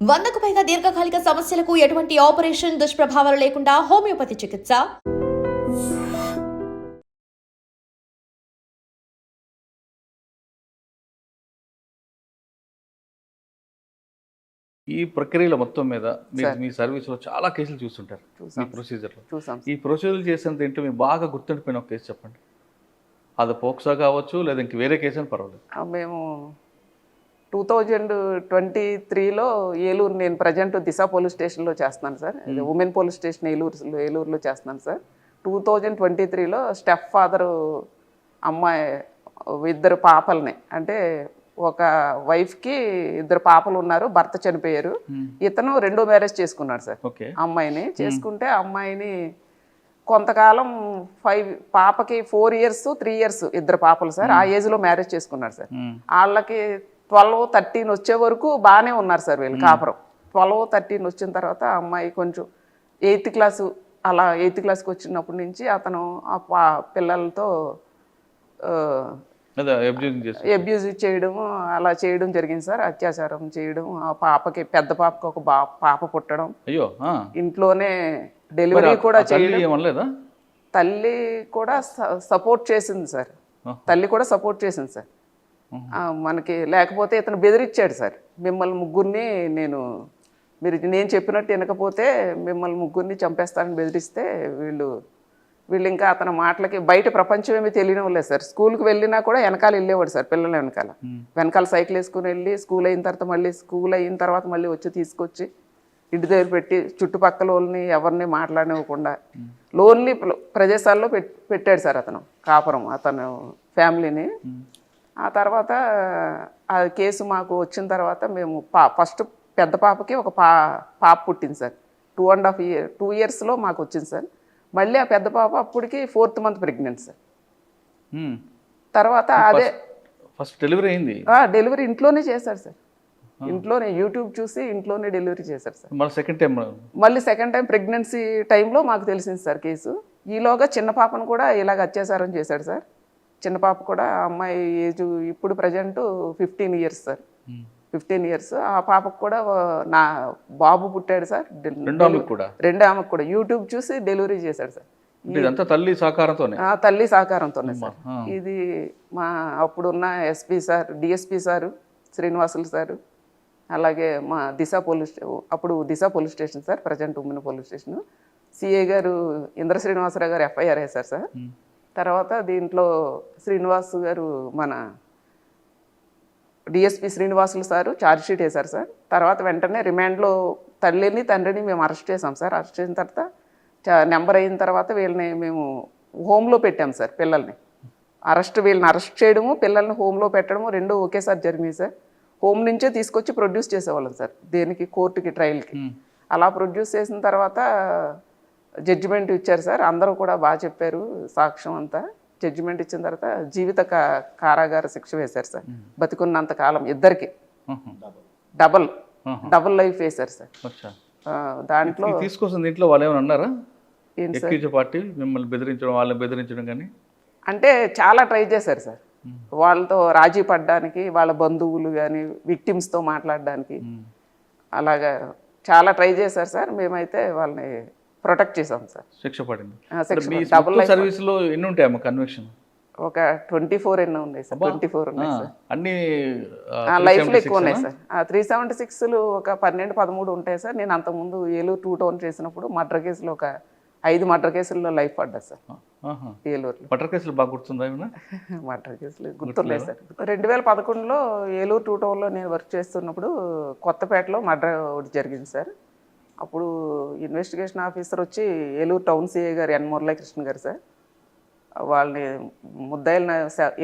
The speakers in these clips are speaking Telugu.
వందకు పైగా దీర్ఘకాలిక సమస్యలకు ఎటువంటి ఆపరేషన్ దుష్ప్రభావాలు లేకుండా హోమియోపతి చికిత్స. ఈ ప్రక్రియలో మొత్తం మీద మీరు. మీ సర్వీస్లో చాలా కేసులు చూస్తుంటారు చూసాం. ప్రొసీజర్లో చూసాం ఈ ప్రొసీజర్ చేసినంత ఏంటో మీకు బాగా గుర్తుండిపోయిన ఒక కేసు చెప్పండి. అది పోక్సా కావచ్చు లేదా ఇంక వేరే కేసు అని పర్వాలేదు. మేము టూ థౌజండ్ ట్వంటీ త్రీలో ఏలూరు నేను ప్రజెంట్ దిశ పోలీస్ స్టేషన్లో చేస్తున్నాను sir. Women police station Eluru ఏలూరులో చేస్తున్నాను సార్. టూ థౌజండ్ ట్వంటీ త్రీలో స్టెప్ ఫాదరు అమ్మాయి ఇద్దరు పాపల్ని అంటే ఒక వైఫ్కి ఇద్దరు పాపలు ఉన్నారు భర్త చనిపోయారు. ఇతను రెండో మ్యారేజ్ చేసుకున్నాడు సార్. అమ్మాయిని చేసుకుంటే అమ్మాయిని కొంతకాలం ఫైవ్ పాపకి ఫోర్ ఇయర్స్ త్రీ ఇయర్స్ ఇద్దరు పాపలు సార్. ఆ ఏజ్లో మ్యారేజ్ చేసుకున్నాడు సార్. వాళ్ళకి ట్వెల్వ్ థర్టీన్ వచ్చే వరకు బాగానే ఉన్నారు సార్ వీళ్ళు కాపురం. ట్వెల్వ్ థర్టీన్ వచ్చిన తర్వాత అమ్మాయి కొంచెం ఎయిత్ క్లాసు అలా ఎయిత్ క్లాస్కి వచ్చినప్పటి నుంచి అతను ఆ పా- పిల్లలతో అబ్యూజ్ చేయడం అలా చేయడం జరిగింది సార్. అత్యాచారం చేయడం ఆ పాపకి పెద్ద పాపకి ఒక పాప పుట్టడం. అయ్యో. ఇంట్లోనే డెలివరీ కూడా చేయడం. తల్లి కూడా సపోర్ట్ చేసింది సార్. తల్లి కూడా సపోర్ట్ చేసింది సార్. మనకి లేకపోతే ఇతను బెదిరించాడు సార్. మిమ్మల్ని ముగ్గురిని నేను మీరు నేను చెప్పినట్టు వినకపోతే మిమ్మల్ని ముగ్గురిని చంపేస్తానని బెదిరిస్తే వీళ్ళు వీళ్ళు ఇంకా అతని మాటలకి బయట ప్రపంచం ఏమీ లేదు సార్. స్కూల్కి వెళ్ళినా కూడా వెనకాల వెళ్ళేవాడు సార్ పిల్లల వెనకాల. వెనకాల సైకిల్ వేసుకుని వెళ్ళి స్కూల్ అయిన తర్వాత మళ్ళీ స్కూల్ అయిన తర్వాత మళ్ళీ వచ్చి తీసుకొచ్చి ఇంటి దగ్గర పెట్టి చుట్టుపక్కల వాళ్ళని ఎవరిని మాట్లాడనివ్వకుండా లోన్లీ ప్ర- ప్రదేశాల్లో పెట్ పెట్టాడు సార్ అతను కాపురం అతను ఫ్యామిలీని. ఆ తర్వాత ఆ కేసు మాకు వచ్చిన తర్వాత మేము పా ఫస్ట్ పెద్ద పాపకి ఒక పా పాప పుట్టింది sir. Two and half year two ఇయర్స్లో మాకు వచ్చింది సార్. మళ్ళీ ఆ పెద్ద పాప అప్పటికి ఫోర్త్ మంత్ ప్రెగ్నెంట్ సార్. తర్వాత అదే ఫస్ట్ డెలివరీ అయింది? డెలివరీ ఇంట్లోనే చేశారు సార్. ఇంట్లోనే యూట్యూబ్ చూసి ఇంట్లోనే డెలివరీ చేశారు సార్. మళ్ళీ సెకండ్ టైం మళ్ళీ సెకండ్ టైం ప్రెగ్నెన్సీ టైంలో మాకు తెలిసింది సార్ కేసు. ఈలోగా చిన్న పాపను కూడా ఇలాగ అత్యాచారం చేశాడు సార్. చిన్న పాప కూడా అమ్మాయి ఏజ్ ఇప్పుడు present fifteen years sir. Fifteen years. ఆ పాపకు కూడా నా బాబు పుట్టాడు సార్. రెండో ఆమెకు కూడా? యూట్యూబ్ చూసి డెలివరీ చేశాడు సార్. ఇదంతా తల్లి సహకారంతోనే? ఆ తల్లి సహకారంతోనే సార్. ఇది మా అప్పుడున్న SP sir DSP sir Srinivasulu sir అలాగే మా దిశ పోలీస్ అప్పుడు Disha police station sir present women police station. CA గారు ఇంద్ర శ్రీనివాసరావు గారు ఎఫ్ఐఆర్ వేశారు సార్. తర్వాత దీంట్లో శ్రీనివాస్ గారు మన DSP Srinivasulu sir charge sheet వేశారు సార్. తర్వాత వెంటనే రిమాండ్లో తల్లిని తండ్రిని మేము అరెస్ట్ చేసాం సార్. అరెస్ట్ చేసిన తర్వాత నెంబర్ అయిన తర్వాత వీళ్ళని మేము హోమ్లో పెట్టాం సార్ పిల్లల్ని. అరెస్ట్ వీళ్ళని అరెస్ట్ చేయడము పిల్లల్ని హోమ్లో పెట్టడము రెండు ఒకేసారి జరిగినాయి సార్. హోమ్ నుంచే తీసుకొచ్చి ప్రొడ్యూస్ చేసేవాళ్ళం సార్. దేనికి? కోర్టుకి ట్రయల్కి అలా ప్రొడ్యూస్ చేసిన తర్వాత జడ్జిమెంట్ ఇచ్చారు సార్. అందరూ కూడా బాగా చెప్పారు సాక్ష్యం అంతా. జడ్జిమెంట్ ఇచ్చిన తర్వాత జీవిత కారాగార శిక్ష వేశారు సార్. బతికున్నంత కాలం ఇద్దరికి. డబల్. డబల్ లైఫ్ వేశారు సార్. దాంట్లో తీసుకొస్తుంది ఇంట్లో వాళ్ళు ఏమైనా అన్నారా పార్టీ మిమ్మల్ని బెదిరించడం వాళ్ళని బెదిరించడం కానీ? అంటే చాలా ట్రై చేశారు సార్. వాళ్ళతో రాజీ పడడానికి వాళ్ళ బంధువులు కానీ విక్టిమ్స్తో మాట్లాడడానికి. అలాగా చాలా ట్రై చేశారు సార్. మేమైతే వాళ్ళని ప్రొటెక్ట్ చేసాం సార్. శిక్ష పడింది. డబుల్ లైఫ్ సర్వీస్లో ఎన్ని ఉంటాయి అమ్మ కన్వెక్షన్ ఒక ట్వంటీ ఫోర్ ఎన్నో ఉన్నాయి సార్. ట్వంటీ ఫోర్ ఉన్నాయి సార్. అన్ని లైఫ్లో ఎక్కువ ఉన్నాయి సార్. ఆ త్రీ సెవెంటీ సిక్స్లు ఒక పన్నెండు పదమూడు ఉంటాయి సార్. నేను అంతకుముందు ఏలూరు టూ టౌన్ చేసినప్పుడు మర్డర్ కేసులో ఒక ఐదు మర్డర్ కేసుల్లో లైఫ్ పడ్డా సార్. ఏలూరులో. బటర్ కేసులు బాగా గుర్తుందా మర్డర్ కేసులు గుర్తులేదు సార్. రెండు వేల పదకొండులో ఏలూరు టూ టౌన్లో నేను వర్క్ చేస్తున్నప్పుడు కొత్తపేటలో మర్డర్ ఒకటి జరిగింది సార్. అప్పుడు ఇన్వెస్టిగేషన్ ఆఫీసర్ వచ్చి ఏలూరు టౌన్ సిఐ గారు ఎన్ మురళీకృష్ణ గారు సార్. వాళ్ళని ముద్దాయిలను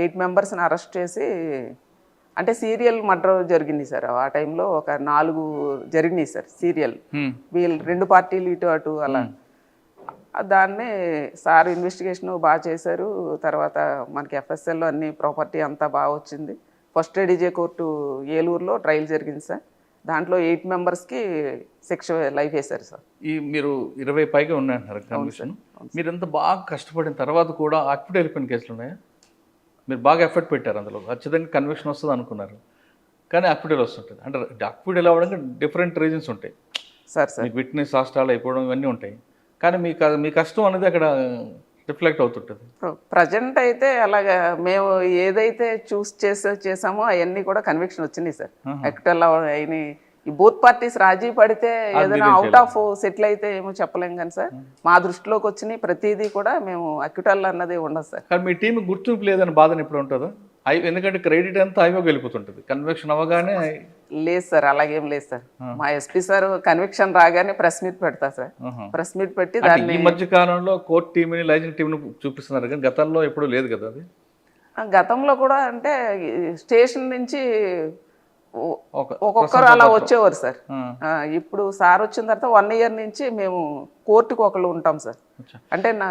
ఎయిట్ మెంబర్స్ని అరెస్ట్ చేసి అంటే సీరియల్ మర్డర్ జరిగింది సార్. ఆ టైంలో ఒక నాలుగు జరిగినాయి సార్ సీరియల్. వీళ్ళు రెండు పార్టీలు ఇటు అటు అలా. దాన్ని సార్ ఇన్వెస్టిగేషన్ బాగా చేశారు. తర్వాత మనకి ఎఫ్ఎస్ఎల్లో అన్ని ప్రాపర్టీ అంతా బాగా వచ్చింది. ఫస్ట్ ఏడీజే కోర్టు ఏలూరులో ట్రయల్ జరిగింది సార్. దాంట్లో ఎయిట్ మెంబర్స్కి శిక్ష లైఫ్ వేశారు సార్. ఈ మీరు ఇరవై పైగా ఉన్నాయంటున్నారు కన్విక్షన్ మీరు ఎంత బాగా కష్టపడిన తర్వాత కూడా అప్పుడు వెళ్ళిపోయిన కేసులు ఉన్నాయా? మీరు బాగా ఎఫర్ట్ పెట్టారు అందులో. ఖచ్చితంగా కన్విక్షన్ వస్తుంది అనుకున్నారు. కానీ అక్విడల్ వస్తుంటుంది. అంటే అక్విడల్ అవ్వడానికి డిఫరెంట్ రీజన్స్ ఉంటాయి. Sir sir. విట్నెస్ రాష్ట్రాలు అయిపోవడం ఇవన్నీ ఉంటాయి. కానీ మీ మీ కష్టం అనేది అక్కడ రిఫ్లెక్ట్ అవుతుంటుంది. ప్రజెంట్ అయితే అలాగా మేము ఏదైతే చూస్ చేసే చేసామో అవన్నీ కూడా కన్విక్షన్ వచ్చినాయి సార్. ఎక్టల్ అయినాయి ఈ బూత్ పార్టీస్ రాజీ పడితే ఏదైనా అవుట్ ఆఫ్ సెటిల్ అయితే ఏమో చెప్పలేం కానీ సార్. మా దృష్టిలోకి వచ్చినాయి ప్రతిదీ కూడా మేము అక్యుటల్ అన్నది ఉండదు సార్. కానీ మీ టీం గుర్తింపు లేదని బాధన ఎప్పుడు ఉంటుందా? ఎందుకంటే క్రెడిట్ అంతా ఐవోకి వెళ్ళిపోతుంటుంది. కన్వెక్షన్ అవ్వగానే లేదు సార్ అలాగేం లేదు సార్. మా ఎస్పీ సార్ కన్విక్షన్ రాగానే ప్రెస్ మీట్ పెడతా సార్. ప్రెస్ మీట్ పెట్టి దాన్ని ఈ మధ్య కాలంలో కోర్ట్ టీంని లైజన్ టీంని చూపిస్తున్నారు కానీ గతంలో ఎప్పుడూ లేదు కదా అది? గతంలో కూడా అంటే స్టేషన్ నుంచి ఒక్కొక్కరు అలా వచ్చేవారు సార్. ఇప్పుడు సార్ వచ్చిన తర్వాత వన్ ఇయర్ నుంచి మేము కోర్టుకు ఒకళ్ళు ఉంటాం సార్. అంటే నా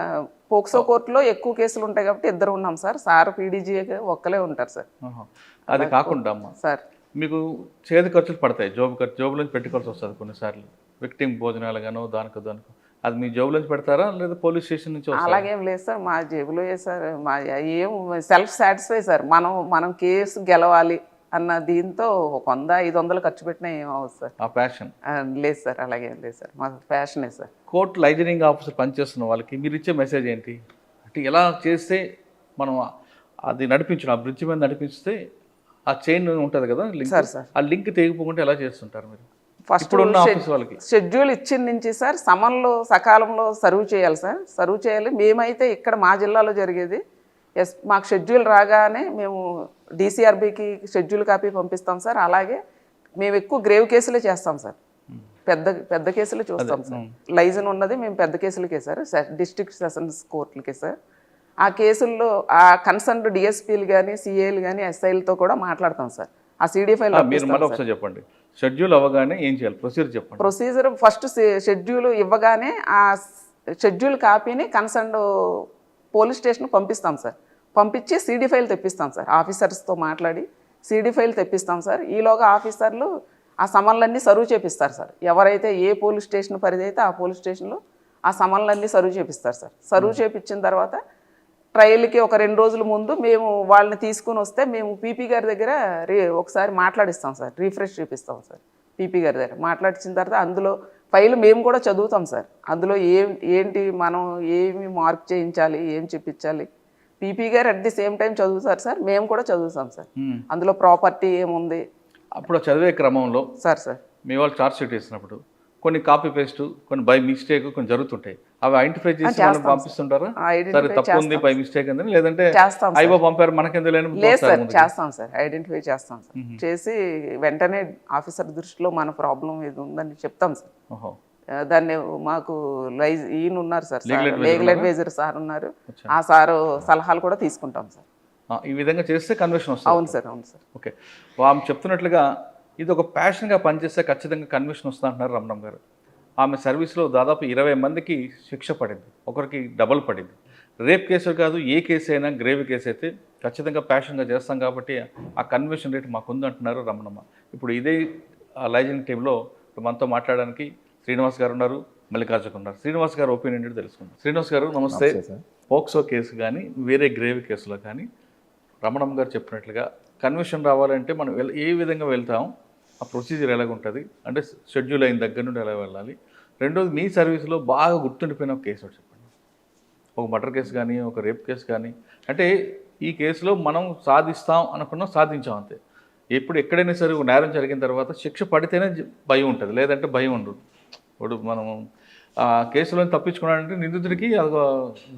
పోక్సో కోర్టులో ఎక్కువ కేసులు ఉంటాయి కాబట్టి ఇద్దరు ఉన్నాం సార్. సార్ పీడీజీ ఒక్కలే ఉంటారు సార్. అది కాకుండా అమ్మ సార్. మీకు చేతి ఖర్చులు పడతాయి. జోబు ఖర్చు జోబు నుంచి పెట్టుకోవాల్సి వస్తుంది కొన్నిసార్లు. విక్టిమ్ భోజనాలు గానో దానికో దానికో. అది మీ జోబు నుంచి పెడతారా లేదా పోలీస్ స్టేషన్ నుంచి అలాగేం లేదు సార్. మా జేబులో ఏ సార్ మా ఏం సెల్ఫ్ సాటిస్ఫై సార్. మనం మనం కేసు గెలవాలి. అన్న దీంతో ఒక వంద ఐదు వందలు ఖర్చు పెట్టినా ఏం అవ్వదు సార్. ఆ ప్యాషన్ ఆ, లేదు సార్ అలాగేం లేదు సార్. మా ఫ్యాషనే సార్. కోర్టు లైజనింగ్ ఆఫీసర్ పనిచేస్తున్న వాళ్ళకి మీరు ఇచ్చే మెసేజ్ ఏంటి? అంటే ఎలా చేస్తే మనం అది నడిపించడం ఆ బ్రిడ్జ్ మీద నడిపిస్తే ఆ చైన్ ఉంటుంది కదా లింక్? Sir sir. ఆ లింక్ తెగిపోకుండా ఎలా చేస్తుంటారు మీరు? ఫస్ట్ వాళ్ళకి. షెడ్యూల్ ఇచ్చిన నుంచి సార్ సమన్లో సకాలంలో సర్వ్ చేయాలి సార్. సర్వ్ చేయాలి. మేమైతే ఇక్కడ మా జిల్లాలో జరిగేది. ఎస్ మాకు షెడ్యూల్ రాగానే మేము డీసీఆర్బీకి షెడ్యూల్ కాపీ పంపిస్తాం సార్. అలాగే మేము ఎక్కువ గ్రేవ్ కేసులే చేస్తాం సార్. పెద్ద పెద్ద కేసులు చూస్తాం సార్. లైజన్ ఉన్నది మేము పెద్ద కేసులకే సార్. డిస్ట్రిక్ట్ సెషన్స్ కోర్టులకే సార్. ఆ కేసుల్లో ఆ కన్సర్న్ డిఎస్పీలు కానీ సిఏలు కానీ ఎస్ఐలతో కూడా మాట్లాడతాం సార్. ఆ సిడి ఫైల్ ఒకసారి చెప్పండి. షెడ్యూల్ అవ్వగానే ఏం చేయాలి? ప్రొసీజర్ చెప్పండి. ప్రొసీజర్ ఫస్ట్ షెడ్యూల్ ఇవ్వగానే ఆ షెడ్యూల్ కాపీని కన్సర్న్ పోలీస్ స్టేషన్ పంపిస్తాం సార్. పంపించి సీడీ ఫైల్ తెప్పిస్తాం సార్. ఆఫీసర్స్తో మాట్లాడి సీడీ ఫైల్ తెప్పిస్తాం సార్. ఈలోగా ఆఫీసర్లు ఆ సమన్లన్నీ సర్వ్ చేపిస్తారు సార్. ఎవరైతే ఏ పోలీస్ స్టేషన్ పరిధి అయితే ఆ పోలీస్ స్టేషన్లో ఆ సమన్లన్నీ సర్వ్ చేపిస్తారు సార్. సర్వ్ చేపించిన తర్వాత ట్రయల్కి ఒక రెండు రోజుల ముందు మేము వాళ్ళని తీసుకుని వస్తే మేము పీపీ గారి దగ్గర రీ ఒకసారి మాట్లాడిస్తాం సార్. రీఫ్రెష్ చేపిస్తాం సార్. పీపీ గారి దగ్గర మాట్లాడించిన తర్వాత అందులో ఫైల్ మేము కూడా చదువుతాం సార్. అందులో ఏం ఏంటి మనం ఏమి మార్క్ చేయించాలి ఏం చెప్పించాలి పీపీ గారు అట్ ది సేమ్ టైం చదువుతారు సార్. మేము కూడా చదువుతాం సార్. అందులో ప్రాపర్టీ ఏముంది? అప్పుడు చదివే క్రమంలో సార్ సార్. మీ వాళ్ళు చార్జ్ షీట్ వేసినప్పుడు కొన్ని కాపీ పేస్ట్ కొన్ని బై మిస్టేక్ కొన్ని జరుగుతుంటాయి. అవి ఐడెంటిఫై చేసి వాళ్ళని పంపిస్తుంటారా? Identify సరే తప్పు ఉంది బై మిస్టేక్ అని లేదంటే. అయ్యో పంపారు మనకెందుకు లేదు సార్ చేస్తాం సార్. ఐడెంటిఫై చేస్తాం సార్. చేసి వెంటనే ఆఫీసర్ దృష్టిలో మన ప్రాబ్లం ఇది ఉందని చెప్తాం సార్. దాన్ని మాకు లైజ్ ఈయన ఉన్నారు సార్. లీగల్ అడ్వైజర్ సార్ ఉన్నారు. ఆ సారు సలహాలు కూడా తీసుకుంటాం సార్. ఈ విధంగా చేస్తే కన్వర్షన్ వస్తుంది. అవును సార్ అవును సార్. ఓకే. ఆమె చెప్తున్నట్లుగా ఇది ఒక ప్యాషన్గా పనిచేస్తే ఖచ్చితంగా కన్విషన్ వస్తుంది అంటున్నారు రమణం గారు. ఆమె సర్వీస్లో దాదాపు ఇరవై మందికి శిక్ష పడింది. ఒకరికి డబల్ పడింది. రేప్ కేసు కాదు ఏ కేసు అయినా గ్రేవ్ కేసు అయితే ఖచ్చితంగా ప్యాషన్గా చేస్తాం కాబట్టి ఆ కన్విషన్ రేట్ మాకు ఉంది అంటున్నారు రమణమ్మ. ఇప్పుడు ఇదే లైజనింగ్ టీంలో మనతో మాట్లాడడానికి శ్రీనివాస్ గారు ఉన్నారు మల్లికార్జున ఉన్నారు. శ్రీనివాస్ గారు ఒపీనియన్ ఏంటో తెలుసుకుందాం. శ్రీనివాస్ గారు నమస్తే. పోక్సో కేసు కానీ వేరే గ్రేవ్ కేసులో కానీ రమణమ్మ గారు చెప్పినట్లుగా కన్విషన్ రావాలంటే మనం ఏ విధంగా వెళ్తాం ఆ ప్రొసీజర్ ఎలాగ ఉంటుంది అంటే షెడ్యూల్ అయిన దగ్గర నుండి ఎలా వెళ్ళాలి రెండోది మీ సర్వీస్లో బాగా గుర్తుండిపోయిన ఒక కేసు ఒకటి చెప్పండి. ఒక మర్డర్ కేసు కానీ ఒక రేప్ కేసు కానీ. అంటే ఈ కేసులో మనం సాధిస్తాం అనుకున్నాం సాధించాం అంతే. ఎప్పుడు ఎక్కడైనా సరే ఒక నేరం జరిగిన తర్వాత శిక్ష పడితేనే భయం ఉంటుంది. లేదంటే భయం ఉండదు. ఇప్పుడు మనం ఆ కేసులో తప్పించుకున్నాడంటే నిందితుడికి అదొక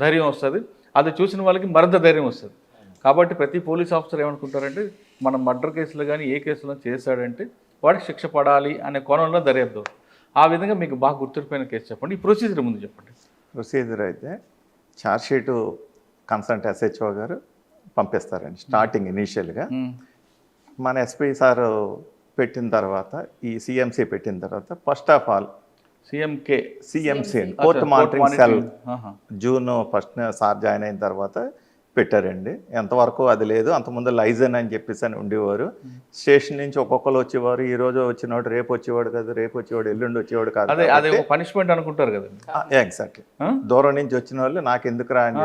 ధైర్యం వస్తుంది. అది చూసిన వాళ్ళకి మరింత ధైర్యం వస్తుంది. కాబట్టి ప్రతి పోలీస్ ఆఫీసర్ ఏమనుకుంటారంటే మనం మర్డర్ కేసులో కానీ ఏ కేసులో చేశాడంటే వాడికి శిక్ష పడాలి అనే కోణంలో దర్యాప్తు. ఆ విధంగా మీకు బాగా గుర్తుండిపోయిన కేసు చెప్పండి. ఈ ప్రొసీజర్ ముందు చెప్పండి. ప్రొసీజర్ అయితే ఛార్జ్షీటు కన్సల్ట్ ఎస్హెచ్ఓ గారు పంపిస్తారండి స్టార్టింగ్ ఇనీషియల్గా మ్మ్. మన ఎస్పీ సార్ పెట్టిన తర్వాత ఈ సిఎంసి పెట్టిన తర్వాత first of all సిఎంకే CMC court monitoring cell. June first sir join అయిన తర్వాత పెట్టారండి. ఎంతవరకు అది లేదు అంతకుముందు లైజన్ అని చెప్పేసి అని ఉండేవారు. స్టేషన్ నుంచి ఒక్కొక్కరు వచ్చేవారు ఈ రోజు వచ్చినవాడు రేపు వచ్చేవాడు కాదు రేపు వచ్చేవాడు ఎల్లుండి వచ్చేవాడు కాదు అదే అదే ఒక పనిష్మెంట్ అనుకుంటారు కదండి. ఎగ్జాక్ట్లీ? దూరం నుంచి వచ్చిన వాళ్ళు నాకు ఎందుకు రా అని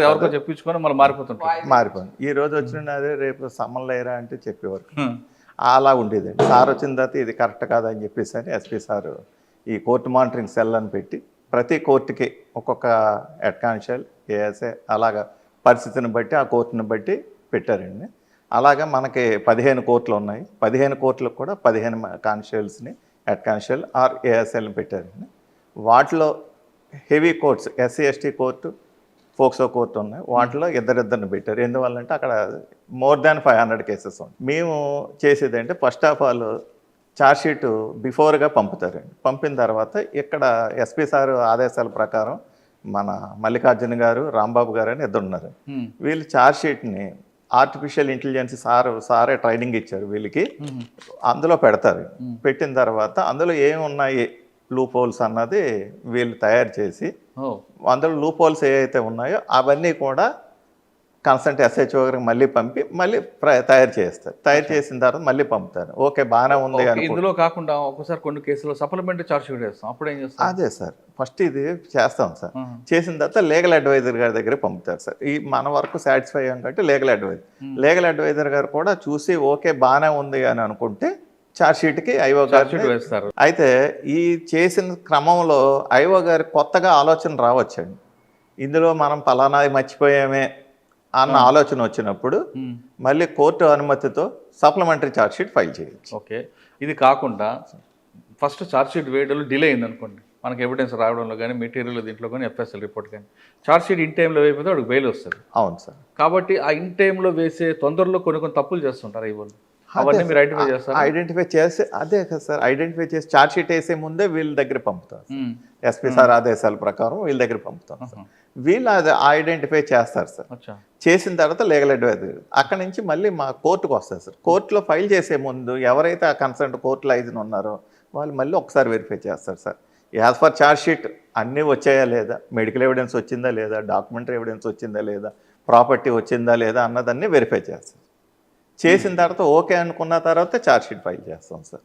కాదు. చెప్పించుకొని మళ్ళీ మారిపోతుంటారు. మారిపోయింది ఈ రోజు వచ్చిన అదే రేపు సమ్మన్ లేరా అంటే చెప్పేవారు. అలా ఉండేదండి. సార్ వచ్చిన తర్వాత ఇది కరెక్ట్ కాదని చెప్పేసి అని ఎస్పీ సార్ ఈ కోర్టు మానిటరింగ్ సెల్ అని పెట్టి ప్రతి కోర్టుకి ఒక్కొక్క అడ్కాన్షియల్ ఏఎస్ఏ అలాగా పరిస్థితిని బట్టి ఆ కోర్టుని బట్టి పెట్టారండి. అలాగా మనకి పదిహేను కోర్టులు ఉన్నాయి. పదిహేను కోర్టులకు కూడా పదిహేను కాన్షియల్స్ని అడ్కాన్షియల్ ఆర్ ఏఎస్ఎల్ని పెట్టారండి. వాటిలో heavy courts SC ST court POCSO court ఉన్నాయి. వాటిలో ఇద్దరిద్దరిని పెట్టారు. ఎందువల్లంటే అక్కడ more than five hundred cases ఉన్నాయి. మేము చేసేది అంటే first of all charge sheet బిఫోర్గా పంపుతారండి. పంపిన తర్వాత ఇక్కడ ఎస్పీ సార్ ఆదేశాల ప్రకారం మన మల్లికార్జున గారు రాంబాబు గారు అని ఇద్దరు ఉన్నారు. హ్మ్. వీళ్ళు ఛార్జ్షీట్ని ఆర్టిఫిషియల్ ఇంటెలిజెన్స్ సార్ సారే ట్రైనింగ్ ఇచ్చారు వీళ్ళకి. అందులో పెడతారు. పెట్టిన తర్వాత అందులో ఏమి ఉన్నాయి లూప్ హోల్స్ అన్నది వీళ్ళు తయారు చేసి అందులో లూప్ హోల్స్ ఏవైతే ఉన్నాయో అవన్నీ కూడా కన్సల్ట్ ఎస్హెచ్ఓ గారికి మళ్ళీ పంపి మళ్ళీ తయారు చేస్తారు. తయారు చేసిన తర్వాత మళ్ళీ పంపుతారు. ఓకే బాగానే ఉంది ఇందులో కాకుండా ఒకసారి కొన్ని కేసులో సప్లిమెంటరీ చార్జ్ షీట్ వేస్తాం అప్పుడు ఏం చేస్తాం అదే సార్. ఫస్ట్ ఇది చేస్తాం సార్. చేసిన తర్వాత లీగల్ అడ్వైజర్ గారి దగ్గర పంపుతారు సార్. ఈ మన వరకు సాటిస్ఫై అయ్యాం కాబట్టి లీగల్ అడ్వైజర్. లీగల్ అడ్వైజర్ గారు కూడా చూసి ఓకే బాగానే ఉంది అని అనుకుంటే షీట్కి ఐఓ గారు వేస్తారు. అయితే ఈ చేసిన క్రమంలో ఐఓ గారి కొత్తగా ఆలోచన రావచ్చండి. ఇందులో మనం పలానాది మర్చిపోయామే అన్న ఆలోచన వచ్చినప్పుడు. మళ్ళీ కోర్టు అనుమతితో సప్లిమెంటరీ ఛార్జ్ షీట్ ఫైల్ చేయొచ్చు. ఓకే. ఇది కాకుండా ఫస్ట్ ఛార్జ్ షీట్ వేయడంలో డిలే అయింది అనుకోండి. మనకి ఎవిడెన్స్ రావడంలో కానీ మెటీరియల్ దీంట్లో కానీ ఎఫ్ఎస్ఎల్ రిపోర్ట్ కానీ. ఛార్జ్ షీట్ ఇన్ టైంలో వేయకపోతే వాడికి బెయిల్ వస్తుంది. అవును సార్. కాబట్టి ఆ ఇన్ టైంలో వేసే తొందరలో కొన్ని కొన్ని తప్పులు చేస్తుంటారు ఈ వాళ్ళు. ఐడెంటిఫై చేసి అదే కదా సార్ ఐడెంటిఫై చేసి ఛార్జ్ షీట్ వేసే ముందే వీళ్ళ దగ్గర పంపుతారు ఎస్పీ సార్ ఆదేశాల ప్రకారం వీళ్ళ దగ్గర పంపుతాం సార్. వీళ్ళు అది ఐడెంటిఫై చేస్తారు సార్. చేసిన తర్వాత లీగల్ అడ్వైజర్ అక్కడ నుంచి మళ్ళీ మా కోర్టుకు వస్తారు సార్. కోర్టులో ఫైల్ చేసే ముందు ఎవరైతే ఆ కన్సర్న్ కోర్టులో ఐదున ఉన్నారో వాళ్ళు మళ్ళీ ఒకసారి వెరిఫై చేస్తారు sir. As per charge sheet అన్నీ వచ్చాయా లేదా? మెడికల్ ఎవిడెన్స్ వచ్చిందా లేదా? డాక్యుమెంటరీ ఎవిడెన్స్ వచ్చిందా లేదా? ప్రాపర్టీ వచ్చిందా లేదా? అన్నదన్నీ వెరిఫై చేస్తారు. చేసిన తర్వాత ఓకే అనుకున్న తర్వాత ఛార్జ్ షీట్ ఫైల్ చేస్తాం సార్.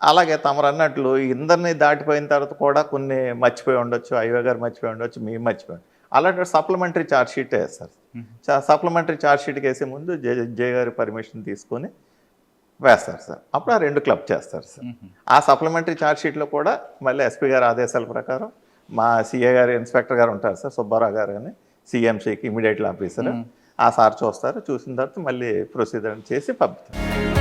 అలాగే తమరు అన్నట్లు ఇందరిని దాటిపోయిన తర్వాత కూడా కొన్ని మర్చిపోయి ఉండొచ్చు అయ్యో గారు మర్చిపోయి ఉండొచ్చు మేము మర్చిపోయి అలాంటి సప్లిమెంటరీ ఛార్జ్ షీట్ వేస్తారు సప్లిమెంటరీ ఛార్జ్ షీట్కి వేసే ముందు జే జే గారి పర్మిషన్ తీసుకొని వేస్తారు సార్. అప్పుడు ఆ రెండు క్లబ్ చేస్తారు సార్. ఆ సప్లిమెంటరీ ఛార్జ్ షీట్లో కూడా మళ్ళీ ఎస్పీ గారి ఆదేశాల ప్రకారం మా సిఏ గారు ఇన్స్పెక్టర్ గారు ఉంటారు సార్ సుబ్బారావు గారు అని సిఎంసీకి ఇమీడియట్లీ ఆఫీసర్ ఆ సార్ చూస్తారు చూసిన తర్వాత మళ్ళీ ప్రొసీజర్ చేసి పంపుతారు.